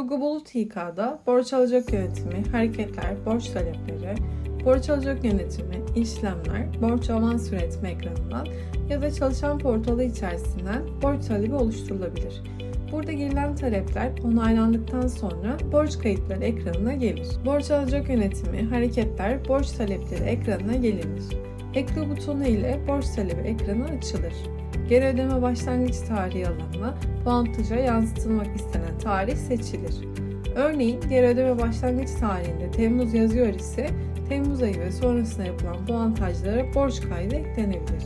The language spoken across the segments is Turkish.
Logo Bulut İK'da borç alacak yönetimi, hareketler, borç talepleri, borç alacak yönetimi, işlemler, borç avans üretme ekranından ya da çalışan portalı içerisinden borç talebi oluşturulabilir. Burada girilen talepler onaylandıktan sonra borç kayıtları ekranına gelir. Borç alacak yönetimi, hareketler, borç talepleri ekranına gelinir. Ekle butonu ile borç talebi ekranı açılır. Geri ödeme başlangıç tarihi alanına puantaja yansıtılmak istenen tarih seçilir. Örneğin geri ödeme başlangıç tarihinde Temmuz yazıyor ise Temmuz ayı ve sonrasında yapılan puantajlara borç kaydı eklenebilir.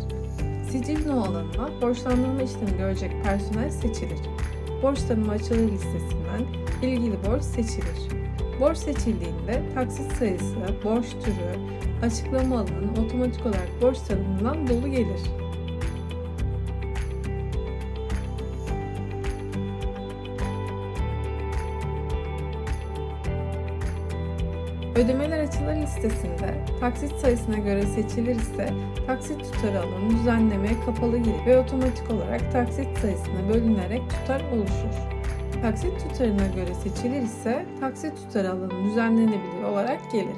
Sicil no alanına borçlandırma işlemi görecek personel seçilir. Borç tanımı açılır listesinden ilgili borç seçilir. Borç seçildiğinde taksit sayısı, borç türü, açıklama alanı otomatik olarak borç tanımından dolu gelir. Ödemeler açılır listesinde taksit sayısına göre seçilirse taksit tutarı alanı düzenlemeye kapalı gelir ve otomatik olarak taksit sayısına bölünerek tutar oluşur. Taksit tutarına göre seçilir ise taksit tutarı alanı düzenlenebilir olarak gelir.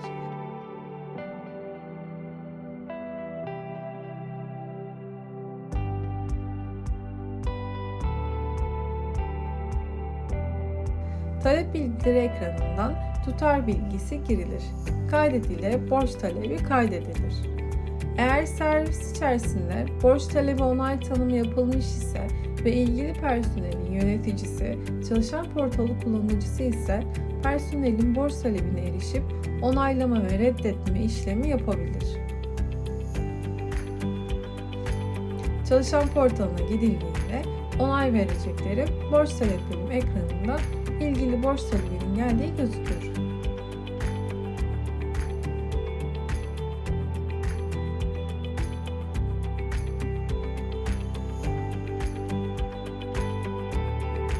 Talep bilgileri ekranından tutar bilgisi girilir. Kaydedile borç talebi kaydedilir. Eğer servis içerisinde borç talebi onay tanımı yapılmış ise ve ilgili personelin yöneticisi, çalışan portalı kullanıcısı ise personelin borç talebine erişip onaylama ve reddetme işlemi yapabilir. Çalışan portalına gidildiğinde onay verecekleri borç taleplerim ekranında ilgili borç talebinin geldiği gözükür.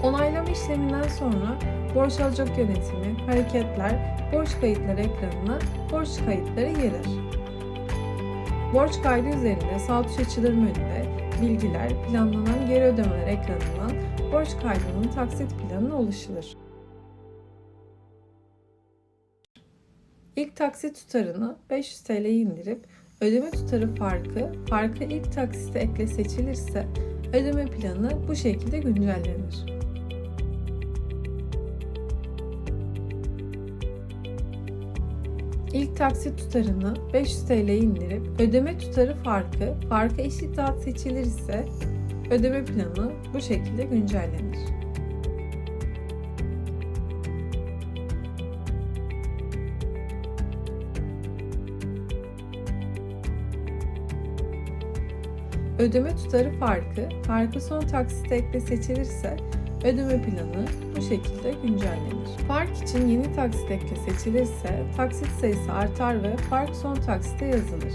Onaylama işleminden sonra borç alacak yönetimi, hareketler, borç kayıtları ekranına borç kayıtları gelir. Borç kaydı üzerinde sağ tuş açılır menüde bilgiler, planlanan geri ödemeler ekranından borç kaydının taksit planı oluşulur. İlk taksit tutarını 500 TL'ye indirip ödeme tutarı farkı, farkı ilk taksite ekle seçilirse ödeme planı bu şekilde güncellenir. İlk taksit tutarını 500 TL'ye indirip ödeme tutarı farkı, farkı eşit dağıt seçilir ise ödeme planı bu şekilde güncellenir. Ödeme tutarı farkı, farkı son taksite ekle seçilirse ödeme planı bu şekilde güncellenir. Fark için yeni taksit ekle seçilirse taksit sayısı artar ve fark son taksite yazılır.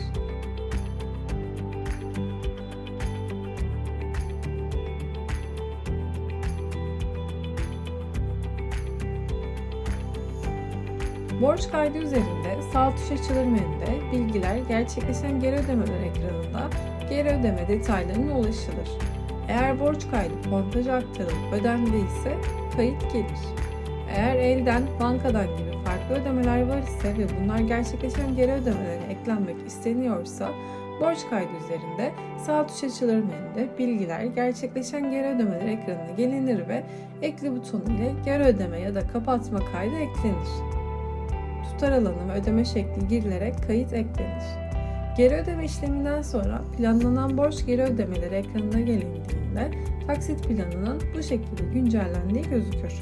Borç kaydı üzerinde sağ tuş açılır menüde bilgiler gerçekleşen geri ödemeler ekranında geri ödeme detaylarına ulaşılır. Eğer borç kaydı kontaja aktarılıp ödendiyse kayıt gelir. Eğer elden, bankadan gibi farklı ödemeler var ise ve bunlar gerçekleşen geri ödemelere eklenmek isteniyorsa borç kaydı üzerinde sağ tuş açılır menüde bilgiler gerçekleşen geri ödemeler ekranına gelinir ve ekle butonu ile geri ödeme ya da kapatma kaydı eklenir. Tutar alanı ve ödeme şekli girilerek kayıt eklenir. Geri ödeme işleminden sonra planlanan borç geri ödemeleri ekranına gelindiğinde taksit planının bu şekilde güncellendiği gözükür.